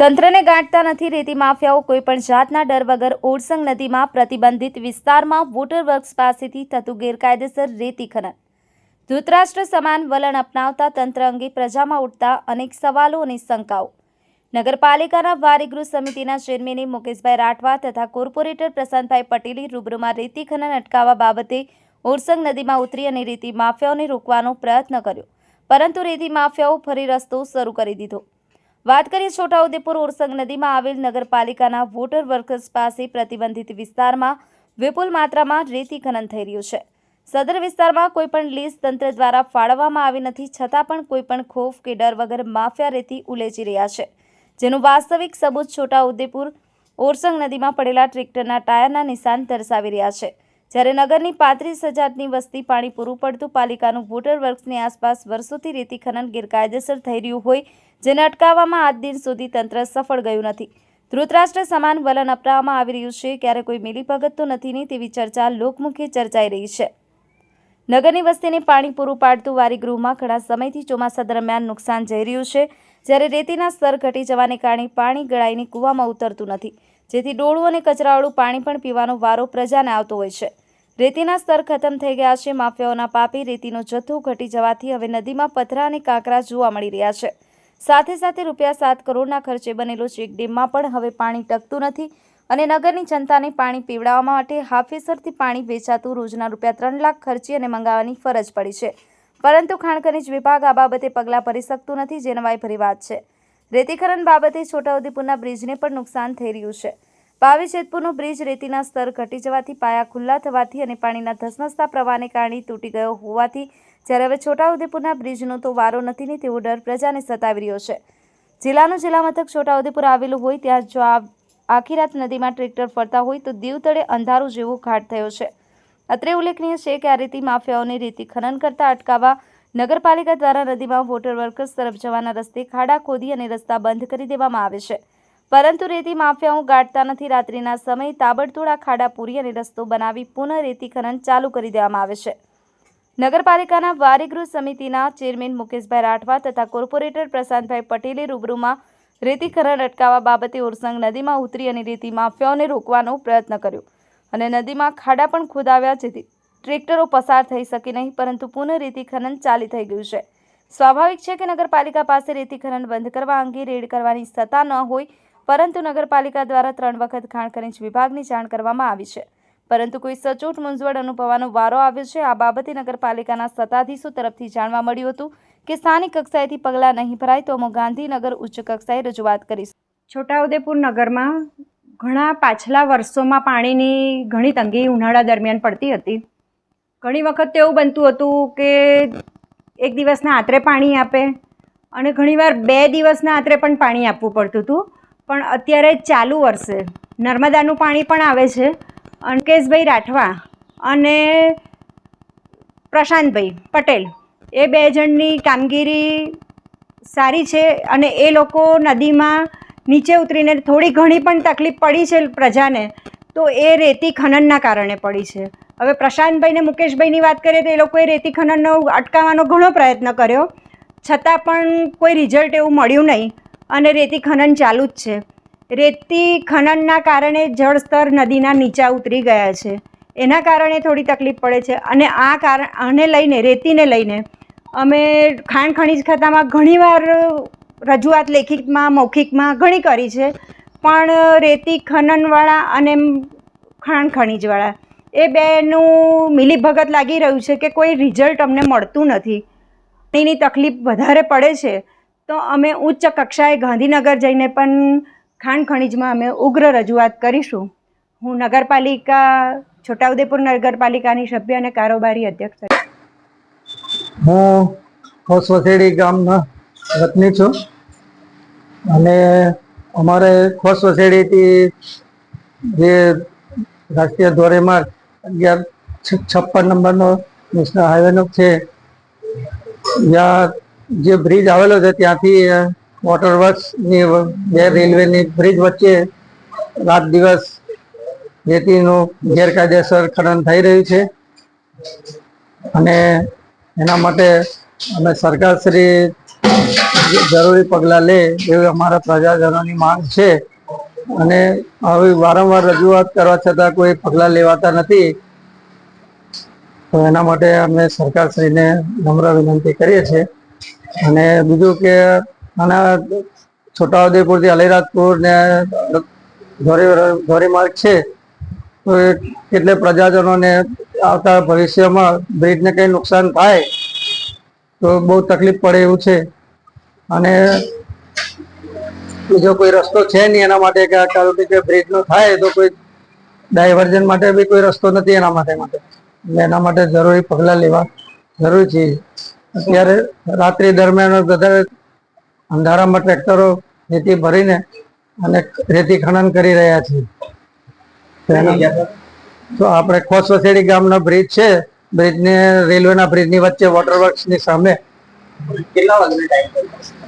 તંત્રને ગાંઠતા નથી રેતી માફિયાઓ કોઈપણ જાતના ડર વગર ઓરસંગ નદીમાં પ્રતિબંધિત વિસ્તારમાં વોટર વર્ક્સ પાસેથી થતું ગેરકાયદેસર રેતી ખનન. ધૃતરાષ્ટ્ર સમાન વલણ અપનાવતા તંત્ર અંગે પ્રજામાં ઉઠતા અનેક સવાલો અને શંકાઓ. નગરપાલિકાના વારીગૃહ સમિતિના ચેરમેને મુકેશભાઈ રાઠવા તથા કોર્પોરેટર પ્રશાંતભાઈ પટેલે રૂબરૂમાં રેતી ખનન અટકાવવા બાબતે ઓરસંગ નદીમાં ઉતરી અને રેતી માફિયાઓને રોકવાનો પ્રયત્ન કર્યો. પરંતુ રેતી માફિયાઓ ફરી રસ્તો શરૂ કરી દીધો. વાત કરીએ છોટાઉદેપુર ઓરસંગ નદીમાં આવેલ નગરપાલિકાના વોટર વર્કર્સ પાસે પ્રતિબંધિત વિસ્તારમાં વિપુલ માત્રામાં રેતી ખનન થઈ રહ્યું છે. સદર વિસ્તારમાં કોઈપણ લીઝ તંત્ર દ્વારા ફાળવવામાં આવી નથી, છતાં પણ કોઈપણ ખોફ કે ડર વગર માફિયા રેતી ઉલેચી રહ્યા છે. જેનું વાસ્તવિક સબૂત છોટાઉદેપુર ઓરસંગ નદીમાં પડેલા ટ્રેક્ટરના ટાયરના નિશાન દર્શાવી રહ્યા છે. જ્યારે નગરની પાંત્રીસ હજારની વસ્તી પાણી પૂરું પડતું, પાલિકાનું વોટર વર્ક્સની આસપાસ વર્ષોથી રેતી ખનન ગેરકાયદેસર થઈ રહ્યું હોય, જેને અટકાવવામાં આજ દિન સુધી તંત્ર સફળ ગયું નથી. ધૃતરાષ્ટ્ર સમાન વલણ અપનાવવામાં આવી રહ્યું છે, ક્યારે કોઈ મિલીભગત તો નથી નહીં તેવી ચર્ચા લોકમુખે ચર્ચાઈ રહી છે. નગરની વસ્તીને પાણી પૂરું પાડતું વારીગૃહમાં ઘણા સમયથી ચોમાસા દરમિયાન નુકસાન જઈ રહ્યું છે, જ્યારે રેતીના સ્તર ઘટી જવાને કારણે પાણી ગળાઈને કૂવામાં ઉતરતું નથી. જેથી ડોળું અને કચરાવાળું પાણી પણ પીવાનો વારો પ્રજાને આવતો હોય છે. રેતીના સ્તર ખતમ થઈ ગયા છે. માફિયાઓના પાપી રેતીનો જથ્થો ઘટી જવાથી હવે નદીમાં પથરા અને કાંકરા જોવા મળી રહ્યા છે. સાથે સાથે રૂપિયા સાત કરોડના ખર્ચે બનેલો ચેક ડેમમાં પણ હવે પાણી ટકતું નથી અને નગરની જનતાને પાણી પીવડાવવા માટે હાફેસરથી પાણી વેચાતું રોજના રૂપિયા ત્રણ લાખ ખર્ચી અને મંગાવવાની ફરજ પડી છે. પરંતુ ખાણ ખનીજ વિભાગ આ બાબતે પગલાં ભરી શકતું નથી. જે નવાઈ ભરી વાત છે. રેતીકરણ બાબતે છોટાઉદેપુરના બ્રિજને પણ નુકસાન થઈ રહ્યું છે. ભાવિ જેતપુરનો બ્રિજ રેતીના સ્તર ઘટી જવાથી પાયા ખુલ્લા થવાથી અને પાણીના ધસમસતા પ્રવાહને કારણે તૂટી ગયો હોવાથી જ્યારે હવે છોટાઉદેપુરના બ્રિજનો તો વારો નથી ને તેવો ડર પ્રજાને સતાવી રહ્યો છે. જિલ્લાનું જિલ્લા મથક છોટાઉદેપુર આવેલું હોય ત્યાં જો આ આખી રાત નદીમાં ટ્રેક્ટર ફરતા હોય તો દીવ તળે અંધારું જેવો ઘાટ થયો છે. અત્રે ઉલ્લેખનીય છે કે આ રેતી માફિયાઓને રેતી ખનન કરતા અટકાવવા નગરપાલિકા દ્વારા નદીમાં વોટર વર્કર્સ તરફ જવાના રસ્તે ખાડા ખોદી અને રસ્તા બંધ કરી દેવામાં આવે છે. પરંતુ રેતી માફિયાઓ ગાંઠતા નથી. રાત્રિના સમયે તાબડતોડ આ ખાડા પૂરી અને રસ્તો બનાવી પુનઃ રેતી ખનન ચાલુ કરી દેવામાં આવે છે. નગરપાલિકાના વારીગૃહ સમિતિના ચેરમેન મુકેશભાઈ રાઠવા તથા કોર્પોરેટર પ્રશાંતભાઈ પટેલે રૂબરૂમાં રેતી ખનન અટકાવવા બાબતે ઓરસંગ નદીમાં ઉતરી અને રેતી માફિયાઓને રોકવાનો પ્રયત્ન કર્યો અને નદીમાં ખાડા પણ ખોદાવ્યા જેથી ટ્રેક્ટરો પસાર થઈ શકે નહીં, પરંતુ પુનઃ રેતી ખનન ચાલી થઈ ગયું છે. સ્વાભાવિક છે કે નગરપાલિકા પાસે રેતી ખનન બંધ કરવા અંગે રેડ કરવાની સત્તા ન હોય, પરંતુ નગરપાલિકા દ્વારા ત્રણ વખત ખાણ ખનિજ વિભાગની જાણ કરવામાં આવી છે. પરંતુ કોઈ સચોટ મૂંઝવણ અનુભવવાનો વારો આવ્યો છે. આ બાબતે નગરપાલિકાના સત્તાધીશો તરફથી જાણવા મળ્યું હતું કે સ્થાનિક કક્ષાએથી પગલાં નહીં ભરાય તો અમે ગાંધીનગર ઉચ્ચ કક્ષાએ રજૂઆત કરીશું. છોટાઉદેપુર નગરમાં ઘણા પાછલા વર્ષોમાં પાણીની ઘણી તંગી ઉનાળા દરમિયાન પડતી હતી. ઘણી વખત તો એવું બનતું હતું કે એક દિવસના આત્રે પાણી આપે અને ઘણીવાર બે દિવસના આત્રે પણ પાણી આપવું પડતું હતું. પણ અત્યારે ચાલુ વર્ષે નર્મદાનું પાણી પણ આવે છે. અંકેશભાઈ રાઠવા અને પ્રશાંતભાઈ પટેલ એ બે જણની કામગીરી સારી છે અને એ લોકો નદીમાં નીચે ઉતરીને થોડી ઘણી પણ તકલીફ પડી છે પ્રજાને. તો એ રેતી ખનનના કારણે પડી છે. હવે પ્રશાંતભાઈ ને મુકેશભાઈની વાત કરીએ તો એ લોકોએ રેતી ખનનનો અટકાવવાનો ઘણો પ્રયત્ન કર્યો. છતાં પણ કોઈ રિઝલ્ટ એવું મળ્યું નહીં અને રેતી ખનન ચાલુ જ છે. રેતી ખનનના કારણે જળસ્તર નદીના નીચા ઉતરી ગયા છે. એના કારણે થોડી તકલીફ પડે છે અને આ કારણ, આને લઈને, રેતીને લઈને અમે ખાણ ખનીજ ખાતામાં ઘણીવાર રજૂઆત લેખિતમાં, મૌખિકમાં ઘણી કરી છે. પણ રેતી ખનનવાળા અને ખાણ ખનીજવાળા, એ બેનું મિલીભગત લાગી રહ્યું છે કે કોઈ રિઝલ્ટ અમને મળતું નથી. એની તકલીફ વધારે પડે છે. તો અમે ઉચ્ચ કક્ષાએ ગાંધીનગર જઈને પણ ખાણ ખનીજમાં અમે ઉગ્ર રજૂઆત કરીશું. હું નગરપાલિકા, છોટાઉદેપુર નગરપાલિકાની સભ્ય અને કારોબારી અધ્યક્ષ તરીકે. હું ખોસવસેડી ગામના વતની છું. અને અમારે ખોસવસેડીથી જે રાષ્ટ્રીય ધોરીમાર્ગ અગિયાર છપ્પન નંબરનો નેશનલ હાઈવેનો છે જ્યાં જે બ્રિજ આવેલો છે, ત્યાંથી વોટર બે રેલવેની બ્રિજ વચ્ચે રાત દિવસ રેતીનું ગેરકાયદેસર ખનન થઈ રહ્યું છે. અને એના માટે અમે સરકારશ્રી જરૂરી પગલાં લે એવી અમારા પ્રજાજનોની માંગ છે. અને આવી વારંવાર રજૂઆત કરવા છતાં કોઈ પગલાં લેવાતા નથી. તો એના માટે અમે સરકારશ્રીને નમ્ર વિનંતી કરીએ છીએ. અને બીજું કે આના છોટાઉદેપુરથી અલીરાજપુર ને ધોરી ધોરીમાર્ગ છે. તો એટલે પ્રજાજનોને આવતા ભવિષ્યમાં બ્રિજને કંઈ નુકસાન થાય તો બહુ તકલીફ પડે એવું છે. અને બીજો કોઈ રસ્તો છે નહીં એના માટે કે કારણ કે બ્રિજનો થાય તો કોઈ ડાયવર્ઝન માટે બી કોઈ રસ્તો નથી એના માટે માટે. એટલે એના માટે જરૂરી પગલાં લેવા જરૂરી છે. અત્યારે રાત્રિ દરમિયાન બધા અંધારામાં ટ્રેક્ટરો રેતી ભરીને અને રેતી ખનન કરી રહ્યા છે. તો આપણે ખોસ વસેડી ગામનો બ્રિજ છે. બ્રિજને રેલવેના બ્રિજની વચ્ચે વોટર વર્ક્સની સામે કેટલા વાગ્યાનો ટાઈમ